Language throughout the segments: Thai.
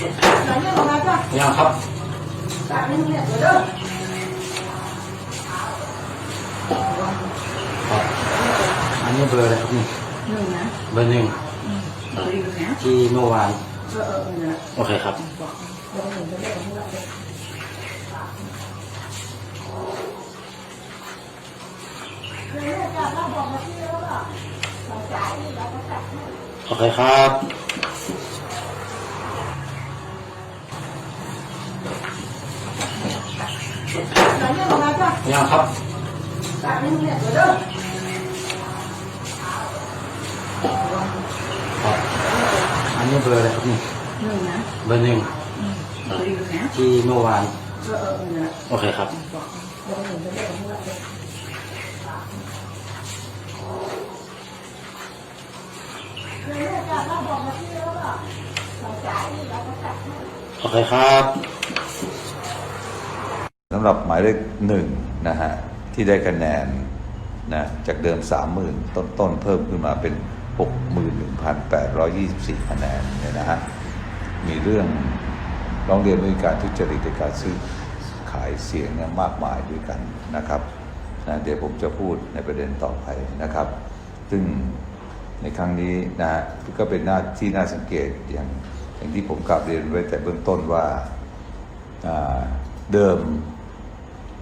เนี่ยครับอันนี้เบอร์อะไรครับนี่หนึ่งนะเบอร์หนึ่งที่เมื่อวานโอเคครับโอเคครับ ยาวครับอันนี้เบอร์อะไรครับนี่หนึ่งนะเบอร์หนึ่งที่เมื่อวานโอเคครับโอเคครับสำหรับหมายเลขหนึ่ง นะฮะที่ได้คะแนนนะจากเดิม 30,000 ต้นต้นๆเพิ่มขึ้นมาเป็น 61,824 คะแนนเนี่ยนะฮะมีเรื่องร้องเรียนเรื่องการทุจริตในการซื้อขายเสียงเนี่ยมากมายด้วยกันนะครับนะเดี๋ยวผมจะพูดในประเด็นต่อไปนะครับ ซึ่งในครั้งนี้นะฮะก็เป็นหน้าที่น่าสังเกตอย่างอย่างที่ผมกลับเรียนไว้แต่เบื้องต้นว่าเดิม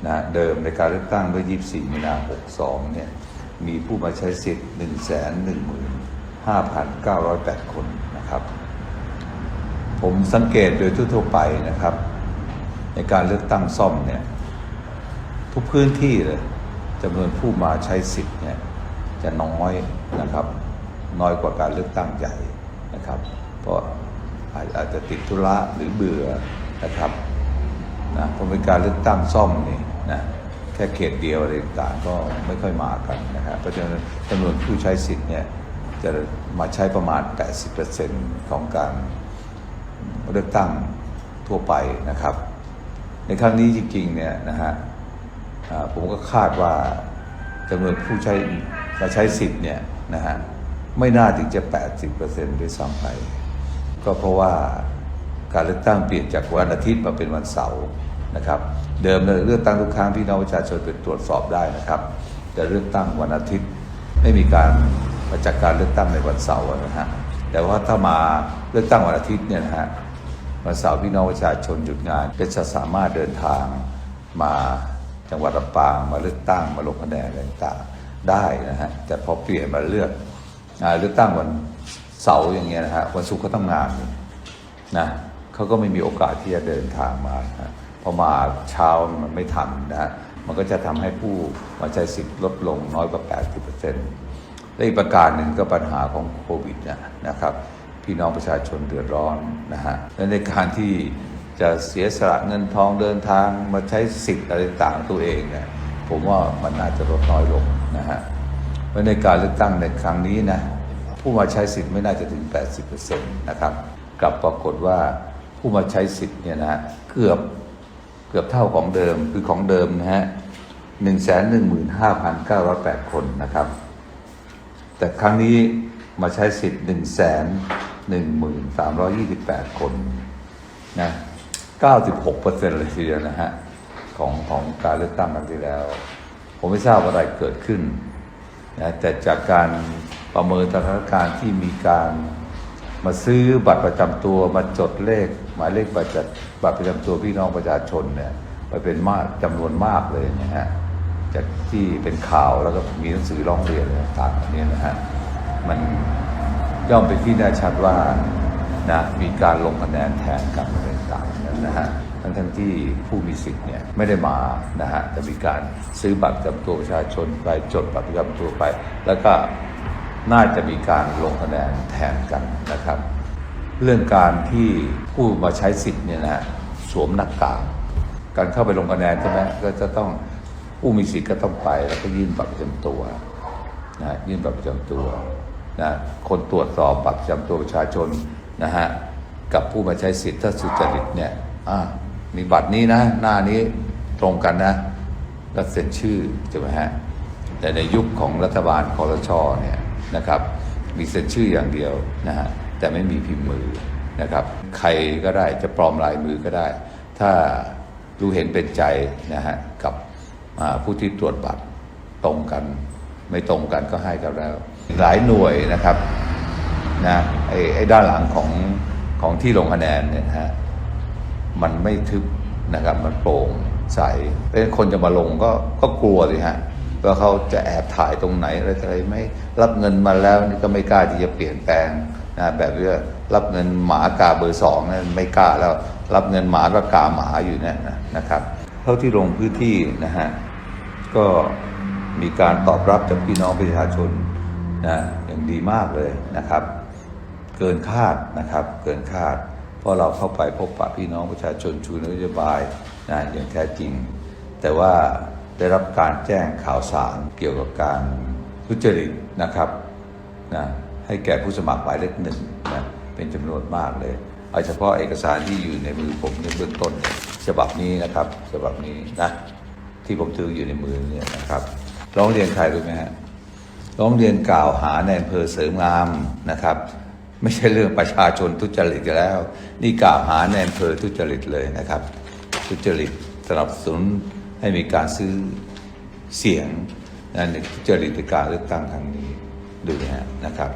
นะเดิมในการเลือกตั้งเมื่อ 24 มีนา 62 เนี่ยมีผู้มาใช้สิทธิ์ 115,908 คนนะครับ ผมสังเกตโดยทั่วๆไปนะครับ ในการเลือกตั้งซ่อมเนี่ยทุกพื้นที่เลยจำนวนผู้มาใช้สิทธิ์เนี่ยจะน้อยนะครับ น้อยกว่าการเลือกตั้งใหญ่นะครับ เพราะอาจอาจจะติดธุระหรือเบื่อนะครับนะเพราะเป็นการเลือกตั้งซ่อมนี่ นะแค่เขตเดียวอะไรต่างก็ไม่ค่อยมากันนะครับเพราะฉะนั้นจำนวนผู้ใช้สิทธิ์เนี่ยจะมาใช้ประมาณ 80%ของการเลือกตั้งทั่วไปนะครับ ในครั้งนี้จริงๆเนี่ยนะฮะผมก็คาดว่าจำนวนผู้ใช้มาใช้สิทธิ์เนี่ยนะฮะไม่น่าถึงจะ 80%ด้วยซ้ำไป ก็เพราะว่าการเลือกตั้งเปลี่ยนจากวันอาทิตย์มาเป็นวันเสาร์ นะครับ เดิมเนี่ยเลือกตั้งทุกครั้งพี่น้องประชาชนไปตรวจสอบได้นะครับ แต่เลือกตั้งวันอาทิตย์ไม่มีการมาจากการเลือกตั้งในวันเสาร์นะฮะแต่ว่าถ้ามาเลือกตั้งวันอาทิตย์เนี่ยนะฮะวันเสาร์พี่น้องประชาชนหยุดงานก็จะสามารถเดินทางมาจังหวัดลำปางมาเลือกตั้งมาลงคะแนนอะไรต่างๆได้นะฮะแต่พอเปลี่ยนมาเลือกเลือกตั้งวันเสาร์อย่างเงี้ยนะฮะวันศุกร์เขาทำงงานนะเขาก็ไม่มีโอกาสที่จะเดินทางมานะ อมาเช้ามันไม่ทันนะฮะมันก็จะทำให้ผู้มาใช้สิทธิ์ลดลงน้อยกว่า 80%และอีกประการหนึ่งก็ปัญหาของโควิดนะครับ พี่น้องประชาชนเดือดร้อนนะฮะและในการที่จะเสียสละเงินทองเดินทางมาใช้สิทธิ์อะไรต่างตัวเองเนี่ยผมว่ามันน่าจะลดน้อยลงนะฮะเพราะในการเลือกตั้งในครั้งนี้นะผู้มาใช้สิทธิ์ไม่น่าจะถึง 80%นะครับกลับปรากฏว่าผู้มาใช้สิทธิ์เนี่ยนะเกือบ เกือบเท่าของเดิมคือของเดิมนะฮะหนึ่งแสนหนึ่งหมื่นห้าพันเก้าร้อยแปดคนนะครับ แต่ครั้งนี้มาใช้สิทธิ์หนึ่งแสนหนึ่งหมื่นสามร้อยี่สิบแปดคนนะเก้าสิบหกเปอร์เซ็นต์เลยทีเดียวนะฮะของของการเลือกตั้งครั้งที่แล้ว ผมไม่ทราบว่าอะไรเกิดขึ้นนะแต่จากการประเมินสถานการณ์ที่มีการ มาซื้อบัตรประจำตัวมาจดเลข หมายเลขบัตรบัตรประจำตัวพี่น้องประชาชนเนี่ยไปเป็นมากจำนวนมากเลยนะฮะจากที่เป็นข่าวแล้วก็มีหนังสือร้องเรียนต่างๆเหล่านี้นะฮะมันย่อมเป็นที่แน่ชัดว่านะมีการลงคะแนนแทนกันอะไรต่างๆนั้นนะฮะทั้งทั้งที่ผู้มีสิทธิ์เนี่ยไม่ได้มานะฮะจะมีการซื้อบัตรประจำตัวประชาชนไปจดบัตรประจำตัวไป แล้วก็ น่าจะมีการลงคะแนนแทนกันนะครับ เรื่องการที่ผู้มาใช้สิทธิ์เนี่ยนะสวมหน้ากากการเข้าไปลงคะแนนใช่ไหมก็จะต้องผู้มีสิทธิ์ก็ต้องไปแล้วก็ยื่นบัตรประจำตัวนะยื่นบัตรประจำตัวนะคนตรวจสอบบัตรประจำตัวประชาชนนะฮะกับผู้มาใช้สิทธิ์ถ้าสุจริตเนี่ยอ่ามีบัตรนี้นะ หน้านี้ตรงกันนะก็เซ็นชื่อใช่ไหมฮะแต่ในยุคของรัฐบาลคอรชเนี่ย นะครับ มีเซ็นชื่ออย่างเดียวนะฮะแต่ไม่มีพิมพ์มือนะครับ ใครก็ได้จะปลอมลายมือก็ได้ ถ้ารู้เห็นเป็นใจนะฮะกับผู้ที่ตรวจบัตรตรงกัน ไม่ตรงกันก็ให้กันแล้ว หลายหน่วยนะครับนะไอ้ไอ้ด้านหลังของของที่ลงคะแนนเนี่ยฮะมันไม่ทึบนะครับมันโปร่งใสเป็นคนจะมาลงก็ก็กลัวสิฮะ ว่าเขาจะแอบถ่ายตรงไหนอะไรอะไรไม่รับเงินมาแล้วนี่ก็ไม่กล้าที่จะเปลี่ยนแปลงนะแบบว่ารับเงินหมากาเบอร์สองนั่นไม่กล้าแล้ว รับเงินหมาก็กาหมาอยู่เนี่ยนนะครับ เท่าที่ลงพื้นที่นะฮะก็มีการตอบรับจากพี่น้องประชาชนนะอย่างดีมากเลยนะครับ เกินคาดนะครับเกินคาด เพราะเราเข้าไปพบปะพี่น้องประชาชนชูนโยบายนะอย่างแท้จริง แต่ว่า ได้รับการแจ้งข่าวสารเกี่ยวกับการทุจริตนะครับนะให้แก่ผู้สมัครหมายเลขหนึ่งนะเป็นจำนวนมากเลยเอาเฉพาะเอกสารที่อยู่ในมือผมในเบื้องต้นฉบับนี้นะครับฉบับนี้นะที่ผมถืออยู่ในมือเนี่ยนะครับร้องเรียนใครรู้ไหมฮะร้องเรียนกล่าวหาในอำเภอเสริมงามนะครับ ไม่ใช่เรื่องประชาชนทุจริตแล้ว นี่กล่าวหาในอำเภอทุจริตเลยนะครับ ทุจริตสนับสนุน ให้มีการซื้อเสียงในจริตการเลือกตั้งครั้งนี้ดูนะครับ